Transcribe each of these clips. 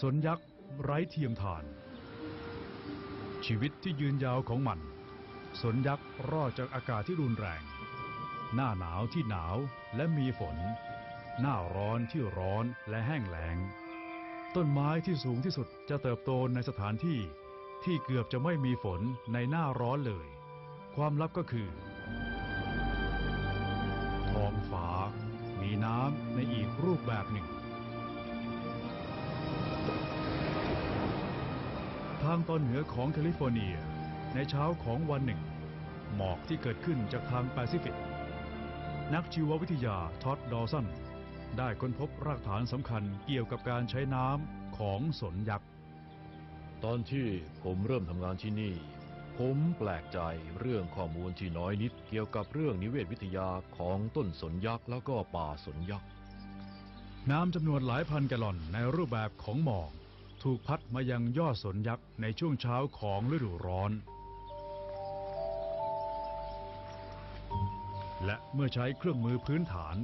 สนยักษ์ไร้เทียมทาน ชีวิตที่ยืนยาวของมัน สนยักษ์รอดจากอากาศที่รุนแรง หน้าหนาวที่หนาวและมีฝน หน้าร้อนที่ร้อนและแห้งแล้ง ต้นไม้ที่สูงที่สุดจะเติบโตในสถานที่ที่เกือบจะไม่มีฝนในหน้าร้อนเลย ความลับก็คือท้องฟ้ามีน้ำในอีกรูปแบบหนึ่ง ทางตอนเหนือของแคลิฟอร์เนีย ในเช้าของวันหนึ่ง หมอกที่เกิดขึ้นจากทางแปซิฟิก นักชีววิทยาท็อดดอสันได้ค้นพบรากฐานสำคัญเกี่ยวกับการใช้น้ำของสนยักษ์ ตอนที่ผมเริ่มทำงานที่นี่ ผมแปลกใจเรื่องข้อมูลที่น้อยนิดเกี่ยวกับเรื่องนิเวศวิทยาของต้นสนยักษ์แล้วก็ป่าสนยักษ์ น้ำจำนวนหลายพันแกลลอนในรูปแบบของหมอก ถูกพัดมายังยอดสนยักษ์ในช่วงเช้าของฤดูร้อน และเมื่อใช้เครื่องมือพื้นฐาน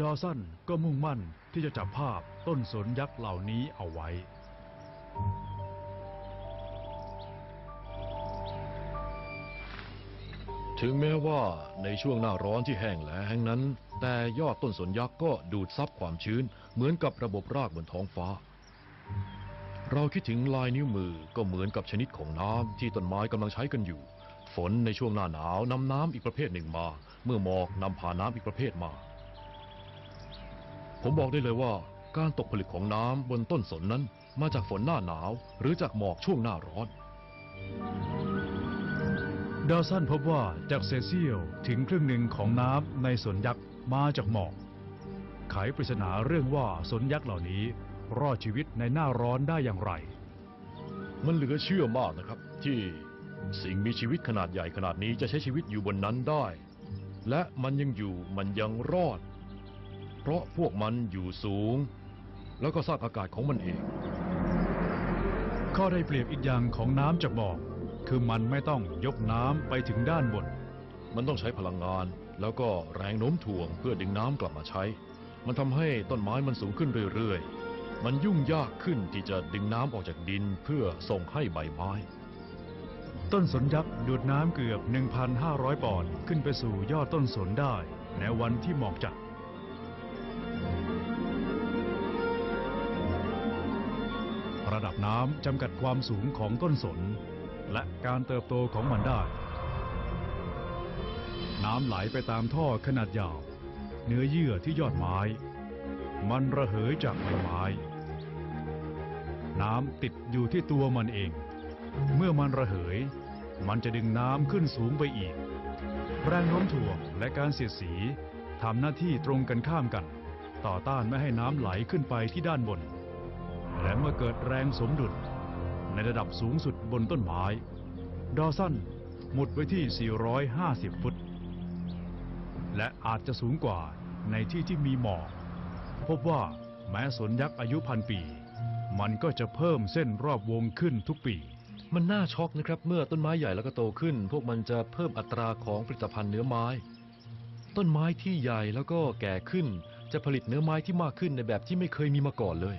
ดอสันก็มุ่งมั่นที่จะจับภาพต้นสนยักษ์เหล่านี้เอาไว้ ถึงแม้ว่าในช่วงหน้าร้อนที่แห้งแล้งนั้น แต่ยอดต้นสนยักษ์ก็ดูดซับความชื้นเหมือนกับระบบรากบนท้องฟ้า เราคิดถึงลายนิ้วมือก็เหมือนกับชนิดของน้ำที่ต้นไม้กำลังใช้กันอยู่ ฝนในช่วงหน้าหนาวนำน้ำอีกประเภทหนึ่งมา เมื่อหมอกนำพาน้ำอีกประเภทมา ผมบอกได้เลยว่าการตกผลึกของน้ำบนต้นสนนั้น มาจากฝนหน้าหนาว หรือจากหมอกช่วงหน้าร้อนดอสันพบว่าจากเศษเสี้ยวถึงครึ่งหนึ่งของน้ำในสนยักษ์มาจากหมอก ไขปริศนาเรื่องว่าสนยักษ์เหล่านี้ รอดชีวิตในหน้าร้อนได้อย่างไร มันเหลือเชื่อมากนะครับ ที่สิ่งมีชีวิตขนาดใหญ่ขนาดนี้จะใช้ชีวิตอยู่บนนั้นได้ และมันยังอยู่มันยังรอด เพราะพวกมันอยู่สูง แล้วก็สร้างอากาศของมันเอง ข้อได้เปรียบอีกอย่างของน้ำจากหมอกคือมันไม่ต้องยกน้ำไปถึงด้านบน มันต้องใช้พลังงาน แล้วก็แรงโน้มถ่วงเพื่อดึงน้ำกลับมาใช้ มันทำให้ต้นไม้มันสูงขึ้นเรื่อยๆ มันยุ่งยากขึ้นที่จะดึงน้ำออกจากดินเพื่อส่งให้ใบไม้ ต้นสนยักษ์ดูดน้ำเกือบ 1,500 ปอนด์ขึ้นไปสู่ยอดต้นสนได้ ในวันที่หมอกจัด ระดับน้ำจำกัดความสูงของต้นสน และการเติบโตของมันได้ น้ำไหลไปตามท่อขนาดยาว เนื้อเยื่อที่ยอดไม้ มันระเหยจากใบไม้ น้ำติดอยู่ที่ตัวมันเอง เมื่อมันระเหย มันจะดึงน้ำขึ้นสูงไปอีก แรงโน้มถ่วงและการเสียดสีทำหน้าที่ตรงกันข้ามกัน ต่อต้านไม่ให้น้ำไหลขึ้นไปที่ด้านบน และเมื่อเกิดแรงสมดุล ในระดับสูงสุดบนต้นไม้ ดอสันหมุดไว้ที่ 450 ฟุต และอาจจะสูงกว่าในที่ที่มีหมอก พบว่าแม้สนยักษ์อายุพันปี มันก็จะเพิ่มเส้นรอบวงขึ้นทุกปี มันน่าช็อกนะครับ เมื่อต้นไม้ใหญ่แล้วก็โตขึ้น พวกมันจะเพิ่มอัตราของผลิตภัณฑ์เนื้อไม้ ต้นไม้ที่ใหญ่แล้วก็แก่ขึ้น จะผลิตเนื้อไม้ที่มากขึ้นในแบบที่ไม่เคยมีมาก่อนเลย